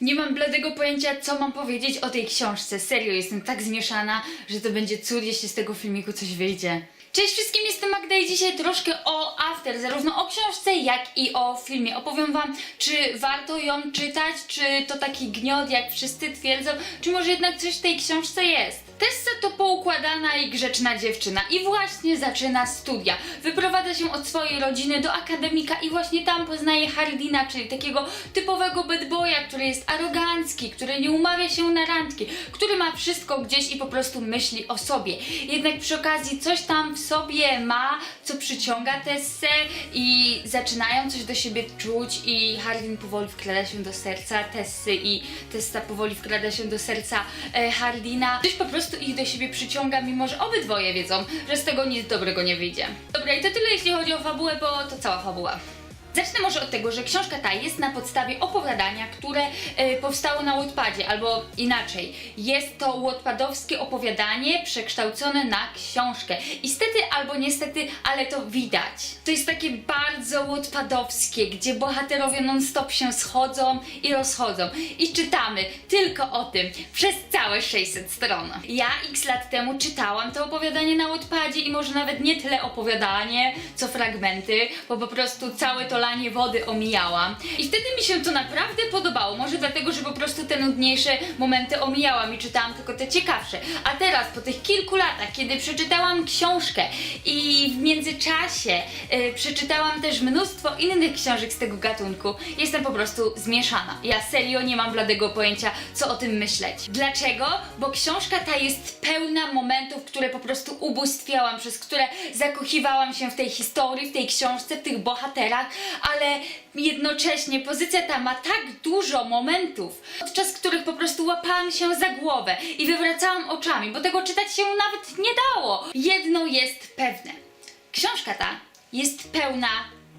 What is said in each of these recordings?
Nie mam bladego pojęcia, co mam powiedzieć o tej książce. Serio, jestem tak zmieszana, że to będzie cud, jeśli z tego filmiku coś wyjdzie. Cześć wszystkim, jestem Magda i dzisiaj troszkę o After, zarówno o książce, jak i o filmie. Opowiem wam, czy warto ją czytać, czy to taki gniot, jak wszyscy twierdzą, czy może jednak coś w tej książce jest. Tessa to poukładana i grzeczna dziewczyna i właśnie zaczyna studia. Wyprowadza się od swojej rodziny do akademika i właśnie tam poznaje Hardina, czyli takiego typowego bad boya, który jest arogancki, który nie umawia się na randki, który ma wszystko gdzieś i po prostu myśli o sobie. Jednak przy okazji coś tam w sobie ma, co przyciąga Tessę i zaczynają coś do siebie czuć i Hardin powoli wkrada się do serca Tessy i Tessa powoli wkrada się do serca e, Hardina. Coś po prostu ich do siebie przyciąga, mimo że obydwoje wiedzą, że z tego nic dobrego nie wyjdzie. Dobra, i to tyle jeśli chodzi o fabułę, bo to cała fabuła. Zacznę może od tego, że książka ta jest na podstawie opowiadania, które e, powstało na Wattpadzie, albo inaczej. Jest to Wattpadowskie opowiadanie przekształcone na książkę. I stety albo niestety, ale to widać. To jest takie bardzo Wattpadowskie, gdzie bohaterowie non-stop się schodzą i rozchodzą. I czytamy tylko o tym przez całe 600 stron. Ja x lat temu czytałam to opowiadanie na Wattpadzie i może nawet nie tyle opowiadanie, co fragmenty, bo po prostu całe to lanie wody omijałam. I wtedy mi się to naprawdę podobało. Może dlatego, że po prostu te nudniejsze momenty omijałam i czytałam tylko te ciekawsze. A teraz, po tych kilku latach, kiedy przeczytałam książkę i w międzyczasie e, przeczytałam też mnóstwo innych książek z tego gatunku, jestem po prostu zmieszana. Ja serio nie mam bladego pojęcia, co o tym myśleć. Dlaczego? Bo książka ta jest pełna momentów, które po prostu ubóstwiałam, przez które zakochiwałam się w tej historii, w tej książce, w tych bohaterach, ale jednocześnie pozycja ta ma tak dużo momentów, podczas których po prostu łapałam się za głowę i wywracałam oczami, bo tego czytać się nawet nie dało. Jedno jest pewne. Książka ta jest pełna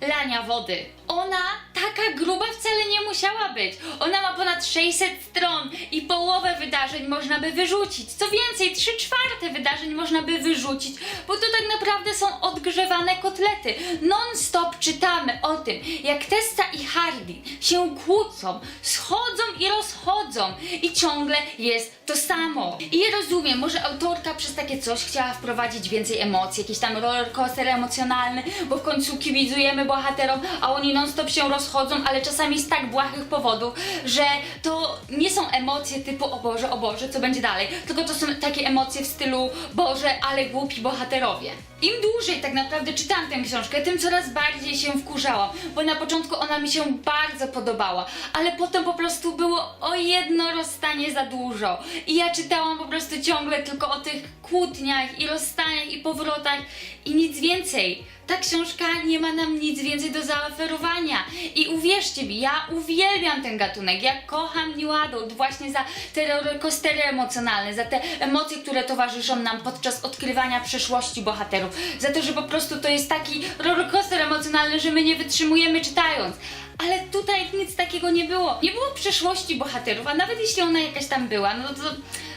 lania wody. Ona taka gruba wcale nie musiała być. Ona ma ponad 600 stron i połowę wydarzeń można by wyrzucić. Co więcej, 3 czwarte wydarzeń można by wyrzucić, bo to tak naprawdę są odgrzewane kotlety. Non-stop czytamy o tym, jak Tessa i Hardin się kłócą, schodzą i rozchodzą i ciągle jest to samo. I rozumiem, może autorka przez takie coś chciała wprowadzić więcej emocji, jakiś tam rollercoaster emocjonalny, bo w końcu kibicujemy bohaterom, a oni non-stop się rozchodzą, ale czasami z tak błahych powodów, że to nie są emocje typu o Boże, o Boże, co będzie dalej, tylko to są takie emocje w stylu Boże, ale głupi bohaterowie. Im dłużej tak naprawdę czytałam tę książkę, tym coraz bardziej się wkurzałam, bo na początku ona mi się bardzo podobała, ale potem po prostu było o jedno rozstanie za dużo. I ja czytałam po prostu ciągle tylko o tych kłótniach i rozstaniach i powrotach i nic więcej. Ta książka nie ma nam nic więcej do zaoferowania. I uwierzcie mi, ja uwielbiam ten gatunek. Ja kocham New Adult właśnie za te rollercoastery emocjonalne, za te emocje, które towarzyszą nam podczas odkrywania przeszłości bohaterów. Za to, że po prostu to jest taki rollercoaster emocjonalny, że my nie wytrzymujemy czytając. Ale tutaj nic takiego nie było. Nie było przeszłości bohaterów, a nawet jeśli ona jakaś tam była, no to,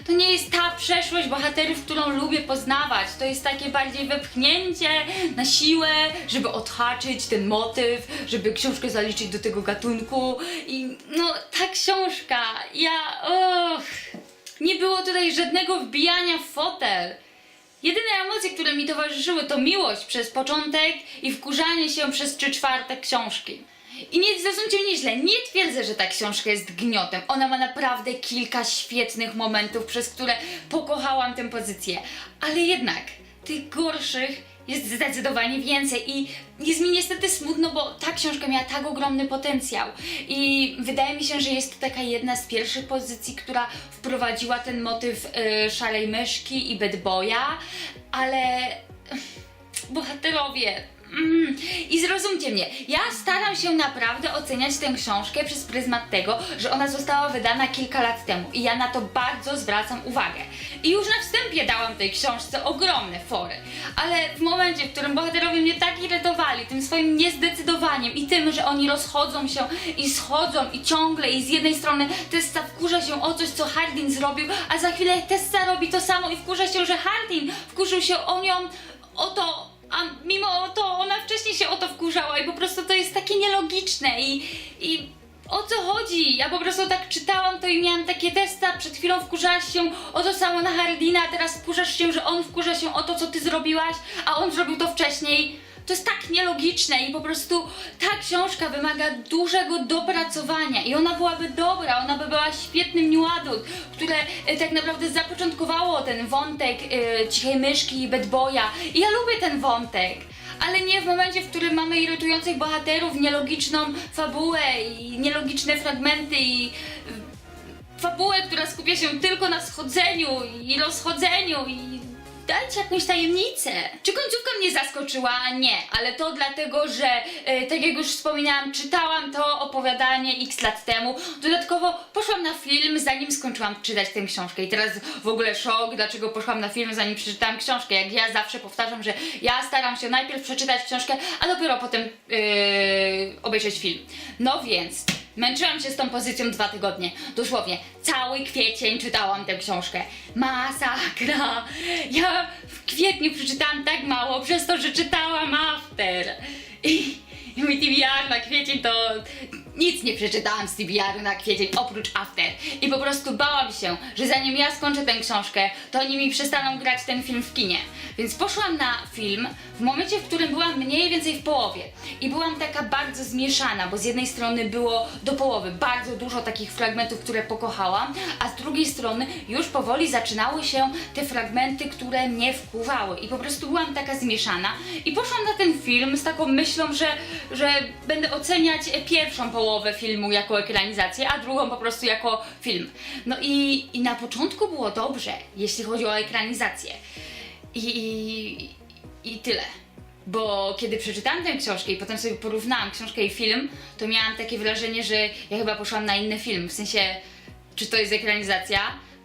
to nie jest ta przeszłość bohaterów, którą lubię poznawać. To jest takie bardziej wepchnięcie na siłę, żeby odhaczyć ten motyw, żeby książkę zaliczyć do tego gatunku. I no, ta książka, ja. Och, nie było tutaj żadnego wbijania w fotel. Jedyne emocje, które mi towarzyszyły, to miłość przez początek i wkurzanie się przez trzy czwarte książki. I nie zrozumcie mnie źle, nie twierdzę, że ta książka jest gniotem. Ona ma naprawdę kilka świetnych momentów, przez które pokochałam tę pozycję. Ale jednak tych gorszych jest zdecydowanie więcej i jest mi niestety smutno, bo ta książka miała tak ogromny potencjał i wydaje mi się, że jest to taka jedna z pierwszych pozycji, która wprowadziła ten motyw y, szarej myszki i bad boya, ale bohaterowie. Mm. I zrozumcie mnie, ja staram się naprawdę oceniać tę książkę przez pryzmat tego, że ona została wydana kilka lat temu i ja na to bardzo zwracam uwagę. I już na wstępie dałam tej książce ogromne fory, ale w momencie, w którym bohaterowie mnie tak irytowali tym swoim niezdecydowaniem i tym, że oni rozchodzą się i schodzą i ciągle i z jednej strony Tessa wkurza się o coś, co Hardin zrobił, a za chwilę Tessa robi to samo i wkurza się, że Hardin wkurzył się o nią, o to, a mimo to ona wcześniej się o to wkurzała i po prostu to jest takie nielogiczne i, i o co chodzi? Ja po prostu tak czytałam to i miałam takie testa, przed chwilą wkurzałaś się o to samo na Hardina, a teraz wkurzasz się, że on wkurza się o to, co ty zrobiłaś, a on zrobił to wcześniej. To jest tak nielogiczne i po prostu ta książka wymaga dużego dopracowania i ona byłaby dobra, ona by była świetnym new adult, które e, tak naprawdę zapoczątkowało ten wątek e, cichej myszki i bad boya i ja lubię ten wątek. Ale nie w momencie, w którym mamy irytujących bohaterów, nielogiczną fabułę i nielogiczne fragmenty i y, fabułę, która skupia się tylko na schodzeniu i rozchodzeniu i dajcie jakąś tajemnicę. Czy końcówka mnie zaskoczyła? Nie, ale to dlatego, że e, tak jak już wspominałam, czytałam to opowiadanie x lat temu. Dodatkowo poszłam na film, zanim skończyłam czytać tę książkę. I teraz w ogóle szok, dlaczego poszłam na film, zanim przeczytałam książkę. Jak ja zawsze powtarzam, że ja staram się najpierw przeczytać książkę, a dopiero potem yy, obejrzeć film. No więc. Męczyłam się z tą pozycją dwa tygodnie. Dosłownie, cały kwiecień czytałam tę książkę. Masakra! Ja w kwietniu przeczytałam tak mało, przez to, że czytałam After. I, i mój TBR na kwiecień to nic nie przeczytałam z TBR na kwiecień oprócz After. I po prostu bałam się, że zanim ja skończę tę książkę, to oni mi przestaną grać ten film w kinie. Więc poszłam na film w momencie, w którym byłam mniej więcej w połowie. I byłam taka bardzo zmieszana, bo z jednej strony było do połowy bardzo dużo takich fragmentów, które pokochałam, a z drugiej strony już powoli zaczynały się te fragmenty, które mnie wkurzały. I po prostu byłam taka zmieszana. I poszłam na ten film z taką myślą, że, że będę oceniać pierwszą połowę filmu jako ekranizację, a drugą po prostu jako film. No i, i na początku było dobrze, jeśli chodzi o ekranizację. I, i, i tyle. Bo kiedy przeczytałam tę książkę i potem sobie porównałam książkę i film, to miałam takie wrażenie, że ja chyba poszłam na inny film. W sensie, czy to jest ekranizacja?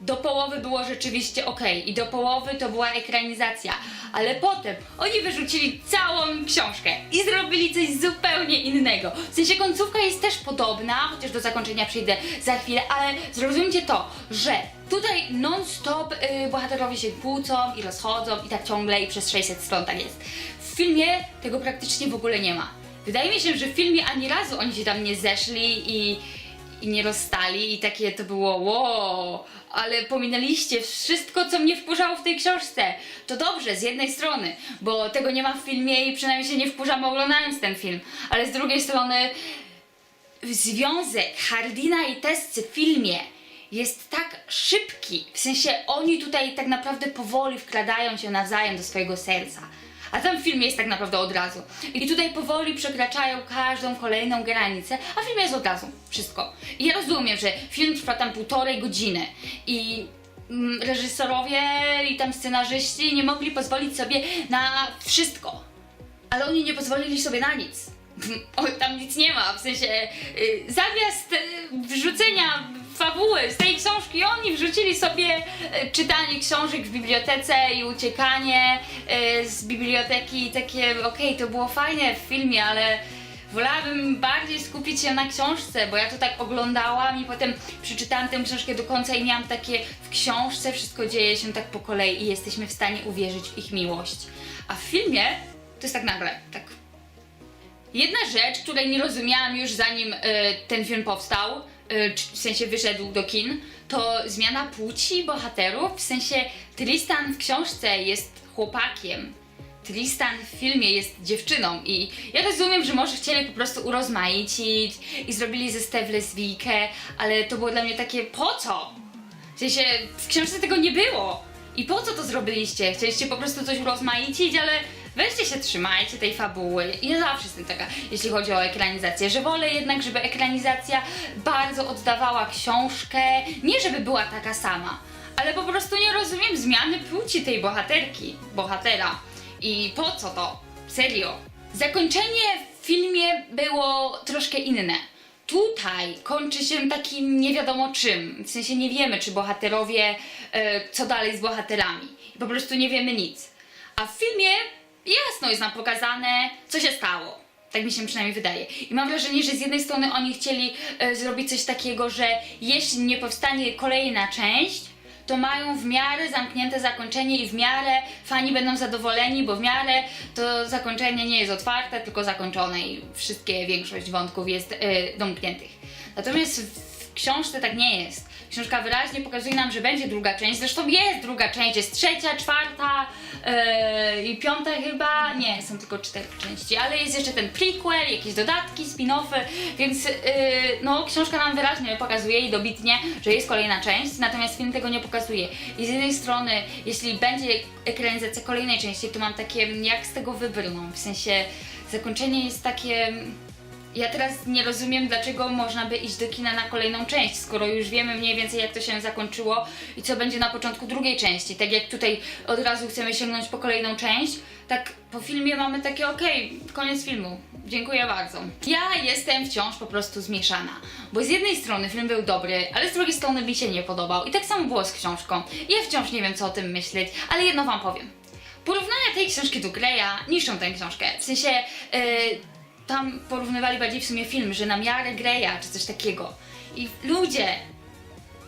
Do połowy było rzeczywiście ok i do połowy to była ekranizacja, ale potem oni wyrzucili całą książkę i zrobili coś zupełnie innego. W sensie końcówka jest też podobna, chociaż do zakończenia przyjdę za chwilę, ale zrozumcie to, że tutaj non-stop y, bohaterowie się kłócą i rozchodzą i tak ciągle i przez 600 stron tak jest. W filmie tego praktycznie w ogóle nie ma. Wydaje mi się, że w filmie ani razu oni się tam nie zeszli i, i nie rozstali i takie to było wow, ale pominęliście wszystko, co mnie wkurzało w tej książce. To dobrze, z jednej strony, bo tego nie ma w filmie i przynajmniej się nie wkurzam oglądając ten film, ale z drugiej strony związek Hardina i Tessy w filmie jest tak szybki, w sensie oni tutaj tak naprawdę powoli wkradają się nawzajem do swojego serca. A tam w filmie jest tak naprawdę od razu. I tutaj powoli przekraczają każdą kolejną granicę, a w filmie jest od razu wszystko. I ja rozumiem, że film trwa tam półtorej godziny i mm, reżyserowie i tam scenarzyści nie mogli pozwolić sobie na wszystko. Ale oni nie pozwolili sobie na nic. O, tam nic nie ma, w sensie y, zamiast y, wrzucenia fabuły z tej książki, oni wrzucili sobie y, czytanie książek w bibliotece i uciekanie y, z biblioteki. Takie, okej, to było fajne w filmie, ale wolałabym bardziej skupić się na książce, bo ja to tak oglądałam i potem przeczytałam tę książkę do końca i miałam takie, w książce wszystko dzieje się tak po kolei i jesteśmy w stanie uwierzyć w ich miłość. A w filmie to jest tak nagle, tak Jedna rzecz, której nie rozumiałam już zanim e, ten film powstał, e, w sensie wyszedł do kin, to zmiana płci bohaterów. W sensie Tristan w książce jest chłopakiem, Tristan w filmie jest dziewczyną i ja rozumiem, że może chcieli po prostu urozmaicić i zrobili ze Steve lesbijkę, ale to było dla mnie takie po co? W sensie w książce tego nie było. I po co to zrobiliście? Chcieliście po prostu coś urozmaicić, ale weźcie się, trzymajcie tej fabuły. Ja zawsze jestem taka, jeśli chodzi o ekranizację, że wolę jednak, żeby ekranizacja bardzo oddawała książkę, nie żeby była taka sama, ale po prostu nie rozumiem zmiany płci tej bohaterki, bohatera. I po co to? Serio. Zakończenie w filmie było troszkę inne. Tutaj kończy się takim nie wiadomo czym. W sensie nie wiemy, czy bohaterowie, e, co dalej z bohaterami. Po prostu nie wiemy nic. A w filmie jasno jest nam pokazane, co się stało. Tak mi się przynajmniej wydaje. I mam wrażenie, że z jednej strony oni chcieli e, zrobić coś takiego, że jeśli nie powstanie kolejna część, to mają w miarę zamknięte zakończenie i w miarę fani będą zadowoleni, bo w miarę to zakończenie nie jest otwarte, tylko zakończone i wszystkie, większość wątków jest e, domkniętych. Natomiast w książce tak nie jest. Książka wyraźnie pokazuje nam, że będzie druga część. Zresztą jest druga część, jest trzecia, czwarta yy, i piąta chyba. Nie, są tylko cztery części, ale jest jeszcze ten prequel, jakieś dodatki, spin-offy, więc yy, no, książka nam wyraźnie pokazuje i dobitnie, że jest kolejna część, natomiast film tego nie pokazuje. I z jednej strony, jeśli będzie ekranizacja kolejnej części, to mam takie, jak z tego wybrną, w sensie zakończenie jest takie... Ja teraz nie rozumiem, dlaczego można by iść do kina na kolejną część, skoro już wiemy mniej więcej, jak to się zakończyło i co będzie na początku drugiej części. Tak jak tutaj od razu chcemy sięgnąć po kolejną część, tak po filmie mamy takie okej, koniec filmu. Dziękuję bardzo. Ja jestem wciąż po prostu zmieszana, bo z jednej strony film był dobry, ale z drugiej strony mi się nie podobał. I tak samo było z książką. Ja wciąż nie wiem, co o tym myśleć, ale jedno wam powiem. Porównania tej książki do Greya niszczą tę książkę. W sensie, yy, tam porównywali bardziej w sumie film, że na miarę Greya czy coś takiego. I ludzie,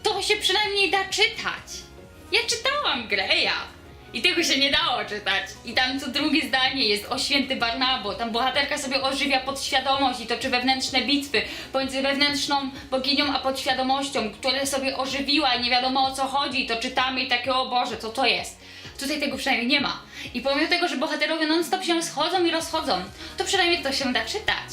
to się przynajmniej da czytać. Ja czytałam Greya i tego się nie dało czytać. I tam co drugie zdanie jest o święty Barnabo. Tam bohaterka sobie ożywia podświadomość i toczy wewnętrzne bitwy pomiędzy wewnętrzną boginią a podświadomością, które sobie ożywiła i nie wiadomo o co chodzi. To czytamy i takie o Boże, co to jest? Tutaj tego przynajmniej nie ma. I pomimo tego, że bohaterowie non-stop się schodzą i rozchodzą, to przynajmniej to się da czytać.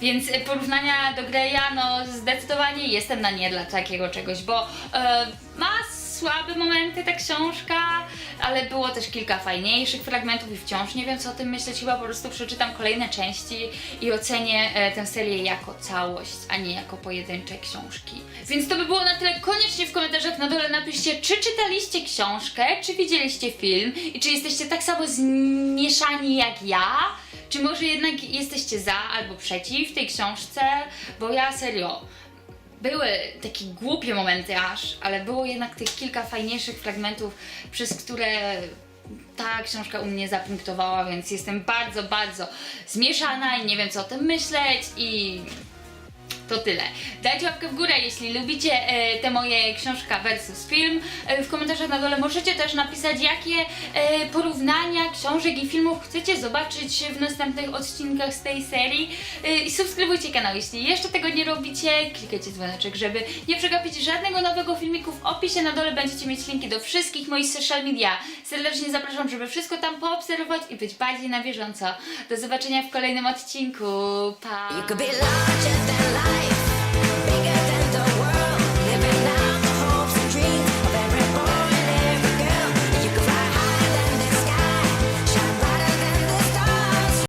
Więc y, porównania do Greya, no zdecydowanie jestem na nie dla takiego czegoś, bo e, ma słabe momenty ta książka, ale było też kilka fajniejszych fragmentów i wciąż nie wiem co o tym myśleć, chyba po prostu przeczytam kolejne części i ocenię e, tę serię jako całość, a nie jako pojedyncze książki. Więc to by było na tyle. Koniecznie w komentarzach na dole napiszcie, czy czytaliście książkę, czy widzieliście film i czy jesteście tak samo zmieszani jak ja, czy może jednak jesteście za albo przeciw tej książce, bo ja serio były takie głupie momenty aż, ale było jednak tych kilka fajniejszych fragmentów, przez które ta książka u mnie zapunktowała, więc jestem bardzo, bardzo zmieszana i nie wiem co o tym myśleć i to tyle. Dajcie łapkę w górę, jeśli lubicie e, te moje książka versus film. E, w komentarzach na dole możecie też napisać, jakie e, porównania książek i filmów chcecie zobaczyć w następnych odcinkach z tej serii. E, I subskrybujcie kanał, jeśli jeszcze tego nie robicie. Klikajcie dzwoneczek, żeby nie przegapić żadnego nowego filmiku. W opisie na dole będziecie mieć linki do wszystkich moich social media. Serdecznie zapraszam, żeby wszystko tam poobserwować i być bardziej na bieżąco. Do zobaczenia w kolejnym odcinku. Pa!